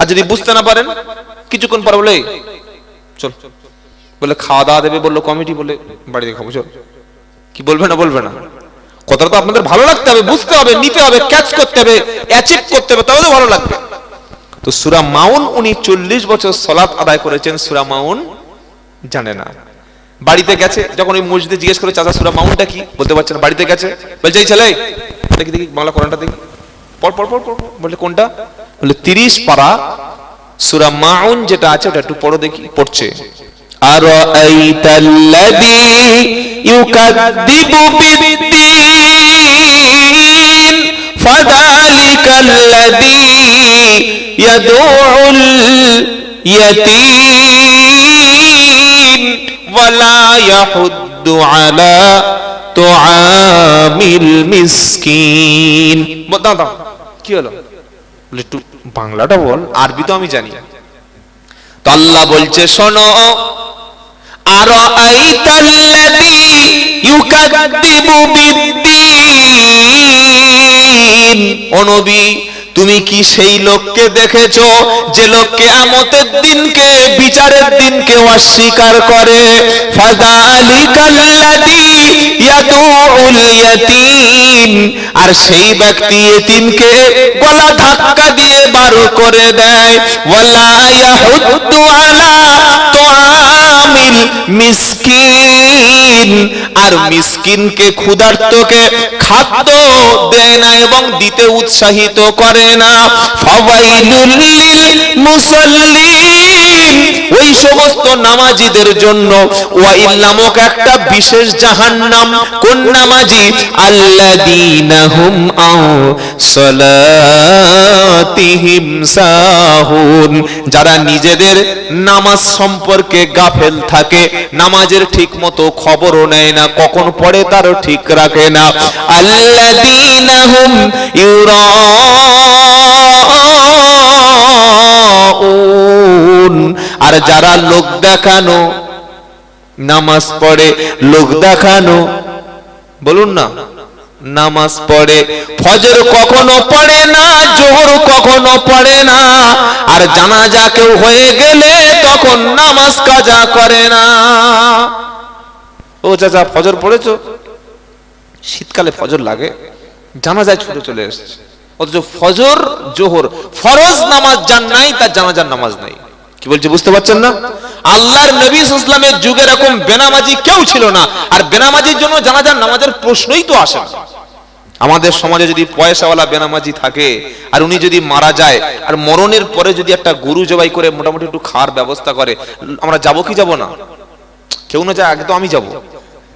আর যদি বুঝতে না পারেন, কিছুক্ষণ পর বলে চল। বলে, খাওয়া দাওয়া দেবে, বলল কমিটি, বলে, বাড়িতে খাব, চল। কি বলবে না বলবে না। কথাটা তো আপনাদের ভালো লাগতে হবে, বুঝতে হবে, নিতে হবে ক্যাচ করতে হবে অ্যাচিভ করতে হবে তবে তো ভালো লাগবে। তো সুরা মাউন, উনি চল্লিশ বছর সলাৎ আদায় করেছেন, সুরা মাউন জানে না। বাড়িতে গেছে, যখন ওই মসজিদে জিজ্ঞেস করে, চাচা, সুরা মাউনটা কি? বলতে পারছে না, বাড়িতে গেছে। বলছে, এই ছেলে দেখি দেখি, বাংলা কোরআনটা দেখি। পর পর পর বলে কোনটা? বলে তিরিশ পারা সুরা মাউন যেটা আছে, ওটা একটু পড়ো দেখি, পড়ছে। আর আইতাল্লাযী ইউকাযযিবু বিদ্দীন ফাযালিকাল্লাযী ইয়াদউল ইয়াতীম ওয়ালা ইয়াহুদ্দু আলা কি হলো? বলে একটু বাংলাটা বল, আরবি তো আমি জানি। তো আল্লাহ বলছে, শোনো, আর আইতাল্লাযী ইউকাদ্দিবু বিদ্দীন, ও নবী তুমি কি সেই লোককে দেখেছ যে লোক কিয়ামতের দিনকে, বিচারের দিনকে অস্বীকার করে? আর সেই ব্যক্তি এতিমকে গলা ধাক্কা দিয়ে বার করে দেয়। মিসকিন। আর মিসকিনকে ক্ষুধার্তকে খাদ্য দেয় না এবং দিতে উৎসাহিত করে না। ফাওয়াইলুল লিল মুসাল্লিন নামাজীদের জন্য। একটা বিশেষ জাহান্নাম। কোন নামাজি? আল্লাযীনা যারা নিজেদের নামাজ সম্পর্কে গাফেল থাকে, নামাজের ঠিক মতো খবরও নেয় না, কখন পড়ে তারও ঠিক রাখে না। আল্লাযীনা ইউরাউন। আর যারা লোক দেখানো, নামাজ পড়ে লোক দেখানো, বলুন না, নামাজ পড়ে, ফজর কখনো পড়ে না, জোহর কখনো পড়ে না, আর জানাজা কেউ হয়ে গেলে তখন নামাজ কাজা করে না। ও চাচা, ফজর পড়েছো? শীতকালে ফজর লাগে, জানাজায় ছুটে চলে এসছে। অথচ ফজর, জোহর, ফরজ নামাজ যার নাই, তার জানাজার নামাজ নাই। কি বলছে, বুঝতে পারছেন না? আল্লাহর নবী ইসলামের যুগে এরকম বেনামাজি কেউ ছিল না। আর বেনামাজির জন্য জানাজার নামাজের প্রশ্নই তো আসে না। আমাদের সমাজে যদি পয়সাওয়ালা বেনামাজি থাকে, আর উনি যদি মারা যায়, আর মরণের পরে যদি একটা গরু জবাই করে মোটামুটি একটু খাওয়ার ব্যবস্থা করে, আমরা যাব কি যাব না? কেউ না যায়, আগে তো আমি যাব।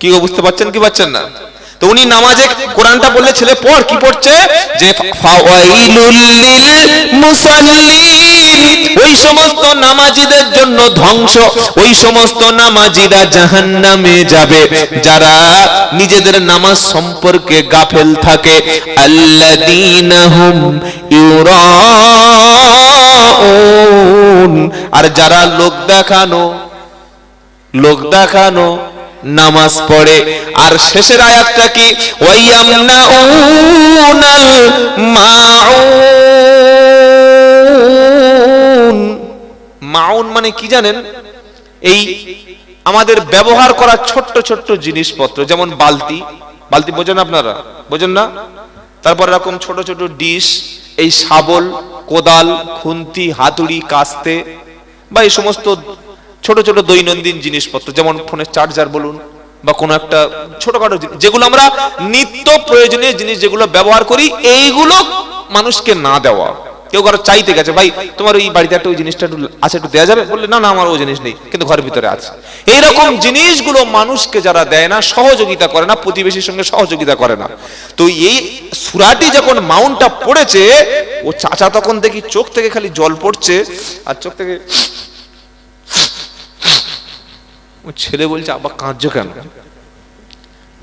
কি বুঝতে পারছেন কি পাচ্ছেন না? তো উনি নামাজে কোরআনটা বললে, ছেলে, পড়, কি পড়ছে? যে, ফাওয়াইলুল লিল মুসাল্লিন ওই সমস্ত নামাজীদের জন্য ধ্বংস, ওই সমস্ত নামাজীরা জাহান্নামে যাবে। যারা নিজেদের নামাজ সম্পর্কে গাফেল থাকে ইউরাউন। আর যারা লোক দেখানো লোক দেখানো নামাজ পড়ে, আর শেষের আয়াতটা কি? ওয়াইয়ামনাউনাল মাউন মাউন মানে কি জানেন? এই আমাদের ব্যবহার করা ছোট্ট ছোট্ট জিনিসপত্র, যেমন বালতি। বালতি বোঝেন আপনারা? বোঝেন না? তারপর এরকম ছোট ছোট ডিশ, এই শাবল, কোদাল, খুন্তি, হাতুড়ি, কাস্তে, বা এই সমস্ত ছোট ছোট দৈনন্দিন জিনিসপত্র, যেমন ফোনের চার্জার বলুন, বা কোনো একটা ছোটখাটো যেগুলো আমরা নিত্য প্রয়োজনীয় জিনিস যেগুলো ব্যবহার করি, এইগুলো মানুষকে না দেওয়া। কেউ কারও চাইতে গেছে, ভাই, তোমার ওই বাড়িতে একটা ওই জিনিসটা একটু আছে, একটু দেওয়া যাবে? বললে, না না, আমার ওই জিনিস নেই, কিন্তু ঘরের ভিতরে আছে। এইরকম জিনিসগুলো মানুষকে যারা দেয় না, সহযোগিতা করে না, প্রতিবেশীর সঙ্গে সহযোগিতা করে না। তো এই সুরাটি যখন মাউন্টটা পড়েছে, ও চাচা তখন দেখি চোখ থেকে খালি জল পড়ছে, আর চোখ থেকে ও ছেলে বলছে আবার কাঁদছো কেন?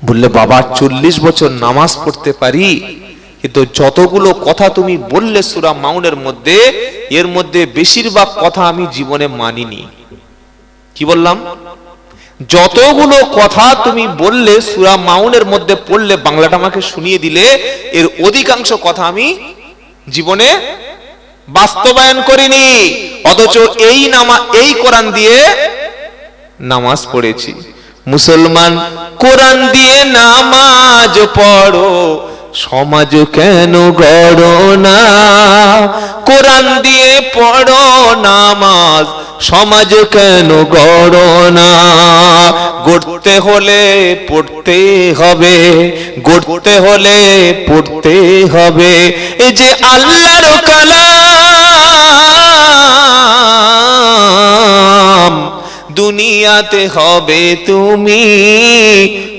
বললে, বাবা, চল্লিশ বছর নামাজ পড়তে পারি কিন্তু যতগুলো কথা তুমি বললে সুরা মাউনের মধ্যে, এর মধ্যে বেশিরভাগ কথা আমি জীবনে মানিনি। কি বললাম? যতগুলো কথা তুমি বললে, সুরা মাউনের মধ্যে পড়লে, বাংলাটা আমাকে শুনিয়ে দিলে, এর অধিকাংশ কথা আমি জীবনে বাস্তবায়ন করিনি। অথচ এই নামা, এই কোরআন দিয়ে নামাজ পড়েছি। মুসলমান, কোরআন দিয়ে নামাজ পড়ো। সমাজ কেন গড়ো না? কোরআন দিয়ে পড়ো নামাজ, সমাজ কেন গড়ো না? গড়তে হলে পড়তে হবে, গড়তে হলে পড়তে হবে। এই যে আল্লাহর কালাম, দুনিয়াতে হবে তুমি,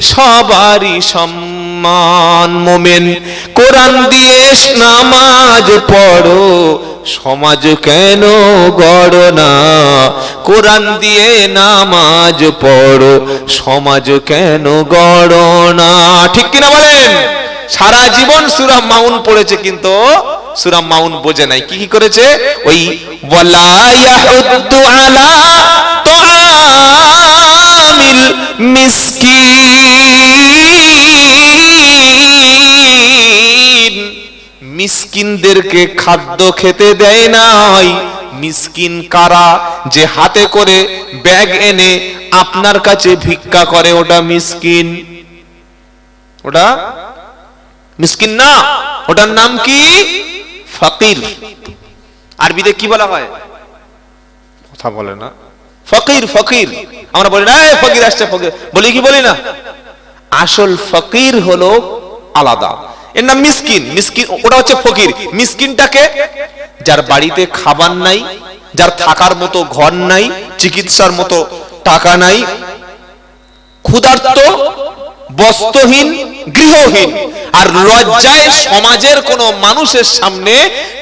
সবারই সম্মান মোমেন। কোরআন দিয়ে নামাজ পড়ো, সমাজ কেন গড় না? কোরআন দিয়ে নামাজ পড়ো, সমাজ কেন গড় না? ঠিক কিনা বলেন? সারা জীবন সুরা মাউন পড়েছে কিন্তু সুরা মাউন বোঝে নাই। কি কি করেছে? ওই মিসকিন। মিসকিনদেরকে খাদ্য খেতে দেয় নাই। মিসকিন কারা যে হাতে করে ব্যাগ এনে আপনার কাছে ভিক্ষা করে? ওটা মিসকিন। ওটা মিসকিন না। ওটার নাম কি? ফকির। আরবিতে কি বলা হয়? কথা বলে না। ফকির ফকির। আমরা বলি না ফকির আসছে ফকির। বলি কি বলি না? আসল ফকির হলো আলাদা। এর নাম মিসকিন। মিসকিন, ওটা হচ্ছে ফকির। মিসকিনটাকে যার বাড়িতে খাবার নাই, যার থাকার মতো ঘর নাই, চিকিৎসার মতো টাকা নাই, ক্ষুধার্ত, বস্ত্রহীন, গৃহহীন। আর লজ্জায় সমাজের কোন মানুষের সামনে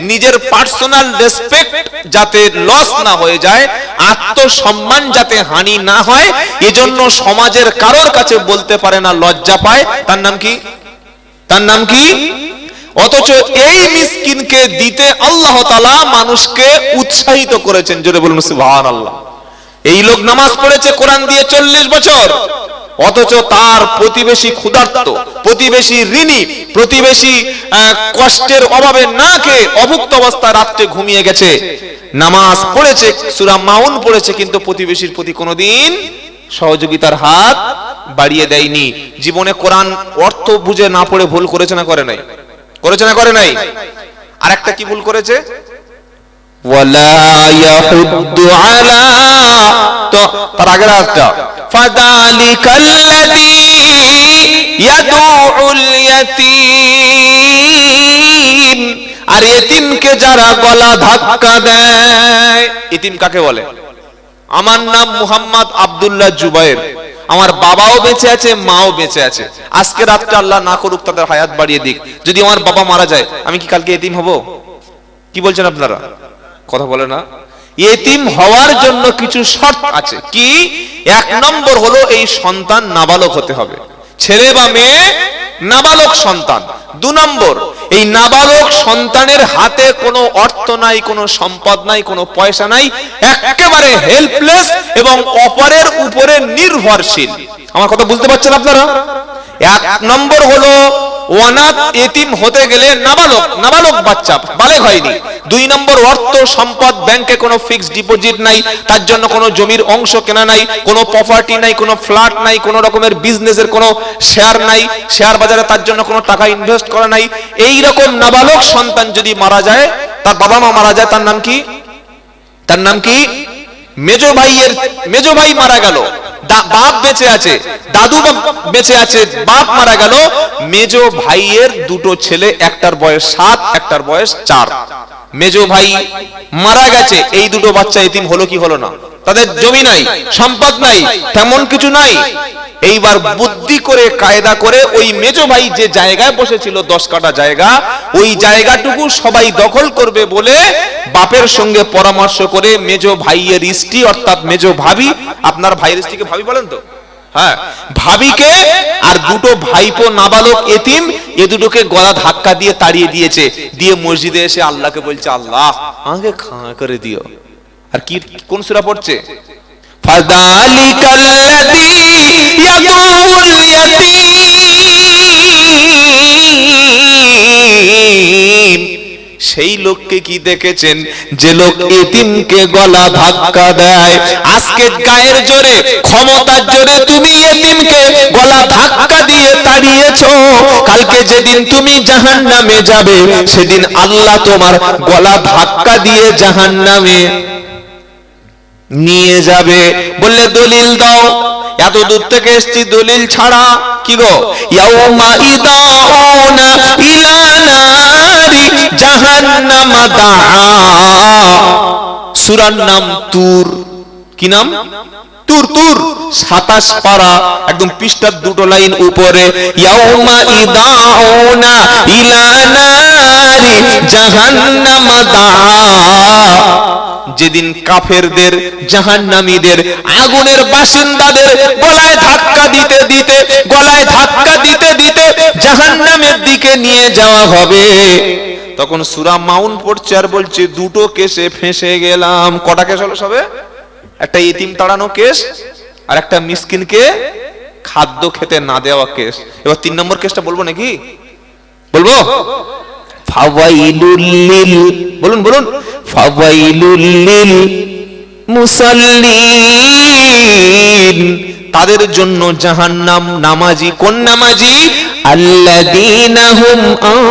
নিজের পার্সোনাল রেসপেক্ট যাতে লস না হয়ে যায়, আত্মসম্মান যাতে হানি না হয়, এজন্য সমাজের কারোর কাছে বলতে পারে না, লজ্জা পায়। তার নাম কি? তার নাম কি? অথচ এই মিসকিনকে দিতে আল্লাহ তালা মানুষকে উৎসাহিত করেছেন, জোরে বলুন সুবহান আল্লাহ এই লোক নামাজ পড়েছে কোরআন দিয়ে চল্লিশ বছর। অথচ তার প্রতিবেশী ক্ষুধার্ত, প্রতিবেশী ঋণী, প্রতিবেশী কষ্টের অভাবে না খেয়ে অভুক্ত অবস্থায় রাত্রে ঘুমিয়ে গেছে। নামাজ পড়েছে, সুরা মাউন পড়েছে, কিন্তু প্রতিবেশীর প্রতি কোনোদিন সহযোগিতার হাত বাড়িয়ে দেয়নি। জীবনে কোরআন অর্থ বুঝে না পড়ে ভুল করেছে না করে নাই? করেছে না করে নাই? আর একটা কি ভুল করেছে? তার আগের আর ইতিমকে যারা গলা ধাক্কা দেয় ইতিম কাকে বলে? আমার নাম মুহাম্মদ আব্দুল্লাহ জুবাইর। আমার বাবাও বেঁচে আছে, মাও বেঁচে আছে। আজকে রাতটা আল্লাহ না করুক তাদের হায়াত বাড়িয়ে দিক। যদি আমার বাবা মারা যায়, আমি কি কালকে এতিম হব? কি বলছেন আপনারা? কথা বলে না। এতিম হওয়ার জন্য কিছু শর্ত আছে। কি? এক নম্বর হলো এই সন্তান নাবালক হতে হবে। ছেলে বা মেয়ে নাবালক সন্তান। দু নম্বর, এই নাবালক সন্তানের হাতে কোনো অর্থ নাই, কোনো সম্পদ নাই, কোনো পয়সা নাই একেবারে হেল্পলেস এবং অপরের উপরে নির্ভরশীল। আমার কথা বুঝতে পারছেন আপনারা? এক নম্বর হলো অনাথ এতিম হতে গেলে নাবালক নাবালক বাচ্চা, বালেক হয়নি। দুই নম্বর অর্থ, সম্পদ, ব্যাংকে কোনো ফিক্সড ডিপোজিট নাই, তার জন্য কোনো জমির অংশ কেনা নাই, কোনো প্রপার্টি নাই, কোনো ফ্ল্যাট নাই, কোনো রকমের বিজনেসের কোনো শেয়ার নাই শেয়ার বাজারে তার জন্য কোনো টাকা ইনভেস্ট করা নাই। এই রকম নাবালক সন্তান যদি মারা যায়, তার বাবা মা মারা যায়, তার নাম কি? তার নাম কি? মেজো ভাইয়ের, মেজো ভাই মারা গেল। বাপ বেঁচে আছে, দাদু বেঁচে আছে, বাপ মারা গেল। মেজ ভাইয়ের দুটো ছেলে, একটার বয়স সাত, একটার বয়স চার। মেজ ভাই মারা গেছে, এই দুটো বাচ্চা এতিম হলো কি হলো না? তাদের জমি নাই, সম্পদ নাই, তেমন কিছু নাই। এইবার বুদ্ধি করে, কায়দা করে ওই মেজ ভাই যে জায়গায় বসেছিল, দশ কাটা জায়গা, ওই জায়গাটুকু সবাই দখল করবে বলে বাপের সঙ্গে পরামর্শ করে মেজ ভাইয়ের স্ত্রী, অর্থাৎ মেজ ভাবি, আপনার ভাইয়ের স্ত্রীকে ভাবি বলেন তো? হ্যাঁ, ভাবিকে আর দুটো ভাইপো নাবালক এতিম, এ দুটোকে গলা ধাক্কা দিয়ে তাড়িয়ে দিয়েছে। দিয়ে মসজিদে এসে আল্লাহকে বলছে, আল্লাহ আমাকে খা করে দিও। আর কি, কোন সুরা পড়ছে? সেই লোককে কি দেখেছেন? যে লোক এতিমকে গলা ধাক্কা দেয়। আজকে গায়ের জোরে, ক্ষমতার জোরে তুমি এতিমকে গলা ধাক্কা দিয়ে তাড়িয়েছো। কালকে যেদিন তুমি জাহান নামে যাবে, সেদিন আল্লাহ তোমার গলা ধাক্কা দিয়ে জাহান নামে নিয়ে যাবে। বললে, দলিল দাও। এত দূর থেকে এসছি দলিল ছাড়া, কি গো? ইয়াউমা সূরার নাম তুর। কি নাম? তুর তুর। সাতাশ পারা, একদম পৃষ্ঠার দুটো লাইন উপরে, ইয়াউমা ইদাউনা যেদিন কাফেরদের, জাহান্নামীদের, আগুনের বাসিন্দাদের গলায় ধাক্কা দিতে দিতে, গলায় ধাক্কা দিতে দিতে জাহান্নামের দিকে নিয়ে যাওয়া হবে। তখন সুরা মাউন পড়ছে আর বলছে, দুটো কেসে ফেঁসে গেলাম। কটা কেস হলো সবে? একটা ইতিম তাড়ানো কেস আর একটা মিসকিনকে খাদ্য খেতে না দেওয়া কেস। এবার তিন নম্বর কেসটা বলব নাকি? বলব? ফাওয়াইলুল লিল, বলুন বলুন। ফাওয়াইলুল লিল, মুসাল্লিন, তাদের জন্য জাহান্নাম নামাজি, কোন নামাজি? আল্লাযীনা হুম আন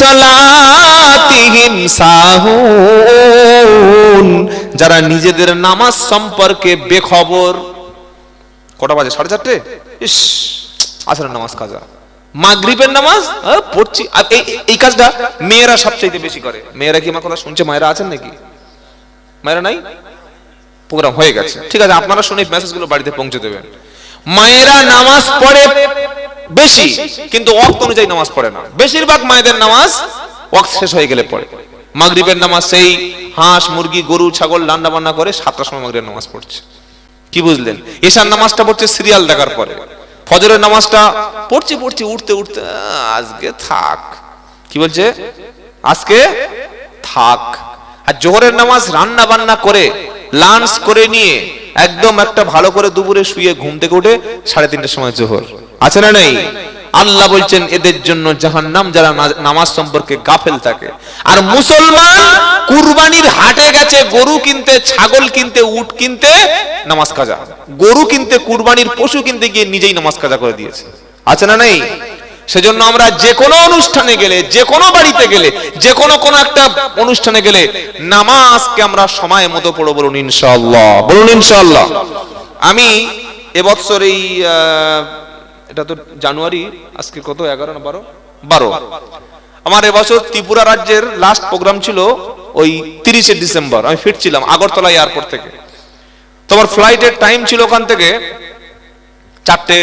সালাতিহিম সাহুন, যারা নিজেদের নামাজ সম্পর্কে বেখবর। কটা বাজে? সাড়ে চারটে? ইস আসলে নামাজ কাজা। মাগরিবের নামাজ? পড়ছি। আর এই- কাজটা মেয়েরা সবচাইতে বেশি করে। মেয়েরা কি আমার কথা শুনছে? মায়েরা আছেন নাকি? মায়েরা নাই? প্রোগ্রাম হয়ে গেছে। ঠিক আছে, আপনারা শুনে মেসেজগুলো বাড়িতে পৌঁছে দেবেন। মায়েরা নামাজ পড়ে বেশি, কিন্তু ওয়াক্ত অনুযায়ী নামাজ পড়ে না। বেশিরভাগ মায়েদের নামাজ ওয়াক্ত শেষ হয়ে গেলে পড়ে। মাগরিবের নামাজ সেই হাঁস, মুরগি, গরু, ছাগল, রান্না বান্না করে সাতটার সময় মাগরিবের নামাজ পড়ছে। কি বুঝলেন? এশার নামাজটা পড়ছে সিরিয়াল দেখার পরে। ফজরের নামাজটা পড়ছি পড়ছি, উঠতে উঠতে আজকে থাক। কি বলছে? আজকে থাক। আর জোহরের নামাজ রান্না বান্না করে লাঞ্চ করে নিয়ে একদম একটা ভালো করে দুপুরে শুয়ে ঘুম থেকে উঠে সাড়ে তিনটার সময় জোহর। আছে না নেই? আল্লাহ বলছেন, এদের জন্য জাহান্নাম যারা নামাজ সম্পর্কে গাফেল থাকে। আর মুসলমান কুরবানির হাটে গেছে, গরু কিনতে, ছাগল কিনতে, উট কিনতে নামাজ কাজা। গরু কিনতে, কুরবানির পশু কিনতে গিয়ে নিজেই নামাজ কাজা করে দিয়েছে। আছে না নেই? সেজন্য আমরা যে কোনো অনুষ্ঠানে গেলে, যে কোনো বাড়িতে গেলে, যে কোনো কোনো একটা অনুষ্ঠানে গেলে নামাজকে আমরা সময় মতো পড়ো বলুন ইনশাল্লাহ বলুন ইনশাআল্লাহ। আমি এবছর এই এটা তো জানুয়ারি, আজকে কত? এগারো না বারো? বারো। আমার এবছর ত্রিপুরা রাজ্যের লাস্ট প্রোগ্রাম ছিল ওই তিরিশে ডিসেম্বর। আমি ফিরছিলাম আগরতলা এয়ারপোর্ট থেকে। তোমার ফ্লাইটের টাইম ছিল ওখান থেকে চারটে,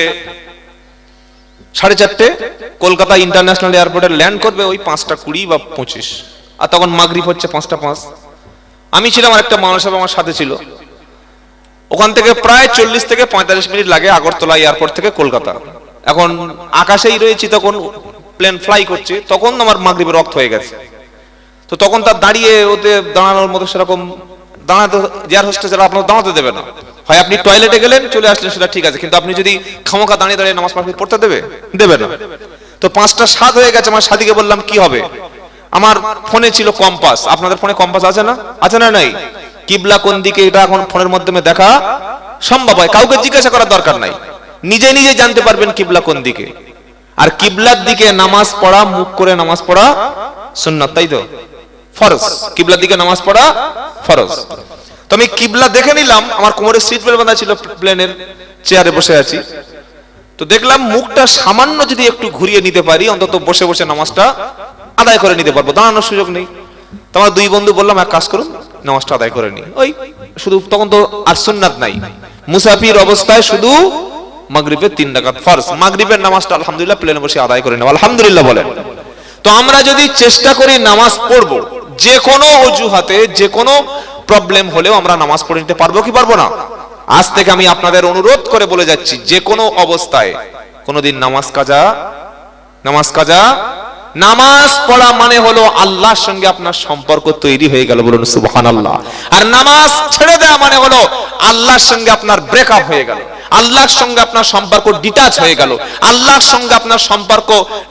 সাড়ে চারটে। কলকাতা ইন্টারন্যাশনাল এয়ারপোর্টে ল্যান্ড করবে ওই পাঁচটা কুড়ি বা পঁচিশ। আর তখন মাগরিব হচ্ছে পাঁচটা পাঁচ। আমি ছিলাম আর একটা মানুষ আমার সাথে ছিল। ওখান থেকে প্রায় চল্লিশ থেকে পঁয়তাল্লিশ মিনিট লাগে আগরতলা এয়ারপোর্ট থেকে কলকাতা। এখন আকাশেই রয়েছি তখন প্লেন ফ্লাই করছে, তখন আমার মাগরিবের রক্ত হয়ে গেছে। তো তখন তার দাঁড়িয়ে ওতে দাঁড়ানোর মতো সেরকম দাঁড়াতে এয়ার হোস্টেস যারা আপনার দাঁড়াতে দেবে না। হয় আপনি টয়লেটে গেলেন, চলে আসলেন, সেটা ঠিক আছে। কিন্তু আপনি যদি খামোকা দাঁড়িয়ে দাঁড়িয়ে নামাজ পাঠি পড়তে দেবে? দেবে না। তো পাঁচটা সাত হয়ে গেছে, আমার সাথীকে বললাম, কি হবে? আমার ফোনে ছিল কম্পাস। আপনাদের ফোনে কম্পাস আছে না? আছে না নাই? কিবলা কোন দিকে এটা এখন ফোনের মাধ্যমে দেখা সম্ভব হয়? কাউকে জিজ্ঞাসা করার দরকার নাই। নিজে নিজে জানতে পারবেন কিবলা কোন দিকে। আর কিবলার দিকে নামাজ পড়া, মুখ করে নামাজ পড়া সুন্নাত, তাই তো? ফরজ। কিবলার দিকে নামাজ পড়া ফরজ। তো আমি কিবলা দেখে নিলাম, আমার কোমরে সিট বেল্ট বাঁধা ছিল প্লেনের চেয়ারে বসে আছি। তো দেখলাম মুখটা সামান্য যদি একটু ঘুরিয়ে নিতে পারি, অন্তত বসে বসে নামাজটা আদায় করে নিতে পারব। দাঁড়ানোর সুযোগ নেই। তো আমার দুই বন্ধু বললাম, এক কাজ করুন নামাজটা আদায় করে নি ওই শুধু তখন তো আর সুন্নাত নাই। মুসাফির অবস্থায় শুধু মাগরিবের তিন রাকাত ফরজ। মাগরিবের নামাজটা আলহামদুলিল্লাহ প্লেনে বসে আদায় করে নেব আলহামদুলিল্লাহ বলেন। তো আমরা যদি চেষ্টা করি নামাজ পড়ব যে কোনো অজুহাতে যে কোনো প্রবলেম হলেও আমরা নামাজ পড়ে নিতে পারব কি পারব না? আজ থেকে আমি আপনাদের অনুরোধ করে বলে যাচ্ছি যে কোনো অবস্থায় কোনোদিন নামাজ কাজা নামাজ কাজা নামাজ পড়া মানে হলো আল্লাহর সঙ্গে আপনার সম্পর্ক তৈরি হয়ে গেল বলুন সুবহান আল্লাহ আর নামাজ ছেড়ে দেওয়া মানে হলো আল্লাহর সঙ্গে আপনার ব্রেকআপ হয়ে গেল। আল্লাহর সঙ্গে আপনার সম্পর্ক ডিটাচ হয়ে গেল। আল্লাহর সঙ্গে আপনার সম্পর্ক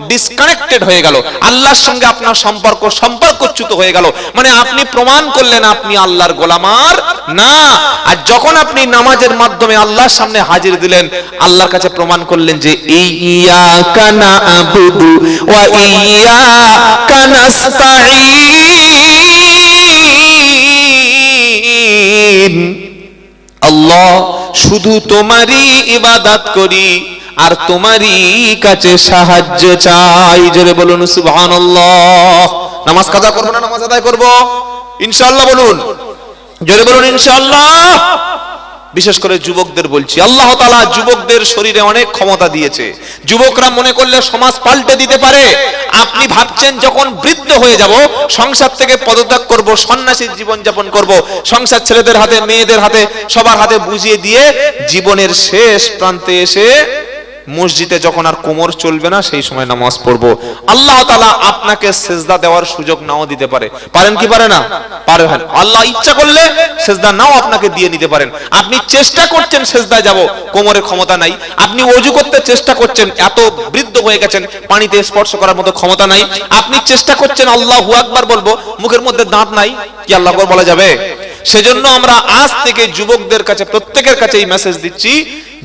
ডিসকানেক্টেড হয়ে গেল। আল্লাহর সঙ্গে আপনার সম্পর্ক সম্পর্কচ্যুত হয়ে গেল। মানে আপনি প্রমাণ করলেন আপনি আল্লাহর গোলামার না। আর যখন আপনি নামাজের মাধ্যমে আল্লাহর সামনে হাজির দিলেন, আল্লাহর কাছে প্রমাণ করলেন যে এই ইয়াকা না'বুদু ওয়া নাস্তাঈন। আল্লাহ শুধু তোমারই ইবাদাত করি, আর তোমারই কাছে সাহায্য চাই। জোরে বলুন নামাজ কাজা করব না নামাজ আদায় করব? ইনশাল্লাহ বলুন। জোরে বলুন, ইনশাআল্লাহ। বিশেষ করে যুবকদের বলছি, আল্লাহ তালা যুবকদের শরীরে অনেক ক্ষমতা দিয়েছে। যুবকরা মনে করলে সমাজ পাল্টে দিতে পারে। আপনি ভাবছেন যখন বৃদ্ধ হয়ে যাব, সংসার থেকে পদত্যাগ করব, সন্ন্যাসীর জীবন যাপন করব, সংসার ছেলেদের হাতে, মেয়েদের হাতে, সবার হাতে বুঝিয়ে দিয়ে জীবনের শেষ প্রান্তে এসে মসজিদে যখন আর কোমর চলবে না, সেই সময় নামাজ পড়ব। আল্লাহ তালা আপনাকে সেজদা দেওয়ার সুযোগ নাও দিতে পারে। পারেন কি পারে না? পারেন আল্লাহ ইচ্ছা করলে সেজদা নাও আপনাকে দিয়ে নিতে পারেন। আপনি চেষ্টা করছেন সেজদায় যাব কোমরের ক্ষমতা নাই। আপনি অজু করতে চেষ্টা করছেন, এত বৃদ্ধ হয়ে গেছেন, পানিতে স্পর্শ করার মতো ক্ষমতা নাই। আপনি চেষ্টা করছেন, আল্লাহ আকবার বলব, মুখের মধ্যে দাঁত নাই, কি আল্লাহ বলা যাবে? সেজন্য আমরা আজ থেকে যুবকদের কাছে, প্রত্যেকের কাছে এই মেসেজ দিচ্ছি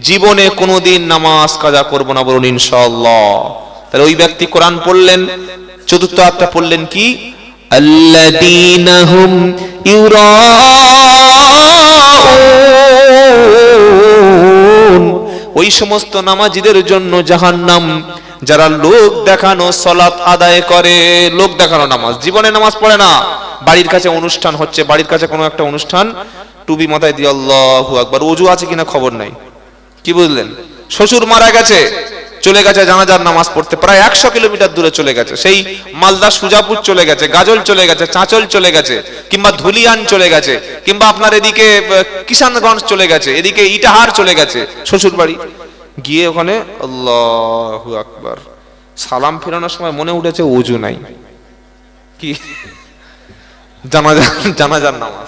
জীবনে কোনোদিন নামাজ কাজা করব না বলুন ইনশাআল্লাহ। তাহলে ওই ব্যক্তি কোরআন পড়লেন, চতুর্থ আয়াতটা পড়লেন কি? ওই সমস্ত নামাজিদের জন্য জাহান্নাম, যারা লোক দেখানো সলাত আদায় করে, লোক দেখানো নামাজ। জীবনে নামাজ পড়ে না। বাড়ির কাছে অনুষ্ঠান হচ্ছে, বাড়ির কাছে কোনো একটা অনুষ্ঠান, টুবি মাথায় দিয়ে আল্লাহু আকবার। অজু আছে কিনা খবর নাই। কি বুঝলেন? শ্বশুর মারা গেছে, চলে গেছে জানাজার নামাজ পড়তে। প্রায় একশো কিলোমিটার দূরে চলে গেছে। সেই মালদা সুজাপুর চলে গেছে, গাজল চলে গেছে, চাঁচল চলে গেছে, কিংবা ধুলিয়ান চলে গেছে, কিংবা আপনার এদিকে কিষানগঞ্জ চলে গেছে, এদিকে ইটাহার চলে গেছে, শ্বশুর বাড়ি। গিয়ে ওখানে আল্লাহু আকবার, সালাম ফেরানোর সময় মনে উঠেছে অজু নাই। কি? জানাজা, জানাজার নামাজ।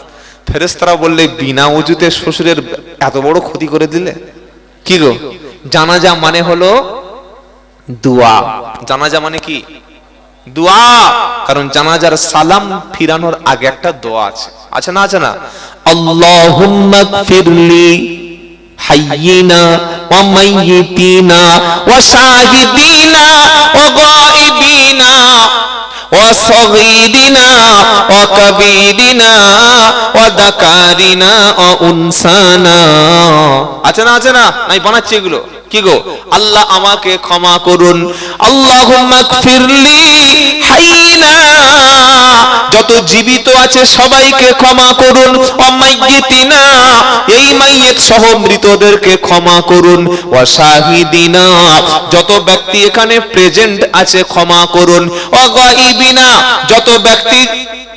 ফেরেস্তারা বললে, বিনা অজুতে শ্বশুরের এত বড় ক্ষতি করে দিলে? কি গো? জানাজা মানে হলো দোয়া। জানাজা মানে কি? দোয়া। কারণ জানাজার সালাম ফিরানোর আগে একটা দোয়া আছে। আছে না আছে না? আল্লাহুম্মা গফিরলি হাইয়িনা ওয়া মাইয়িতিনা ওয়া শাহিদিনা ওয়া গায়িবিনা। ওয়া ওয়া ওয়া ওয়া উনসানা আছে না আছে না? বানাচ্ছি এগুলো। কি গো? আল্লাহ আমাকে ক্ষমা করুন। আল্লাহুম্মা হাইয়িনা যত জীবিত আছে সবাইকে ক্ষমা করুন। অমাইয়িতিনা এই মাইয়েত সহ মৃতদেরকে ক্ষমা করুন। ওয়াশাহিদিনা যত ব্যক্তি এখানে প্রেজেন্ট আছে ক্ষমা করুন। অগাইবিনা যত ব্যক্তি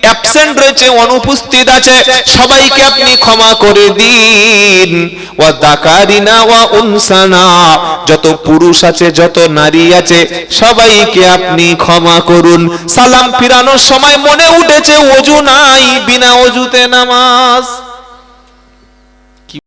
অ্যাবসেন্ট রয়েছে, অনুপস্থিত আছে, সবাইকে আপনি ক্ষমা করে দিন। ওয়া দাকারিনা ওয়া উনসানা, যত পুরুষ আছে, যত নারী আছে, সবাইকে আপনি ক্ষমা করুন। সালাম ফিরানোর সময় মনে উঠেছে, ওযু নাই, বিনা ওযুতে নামাজ।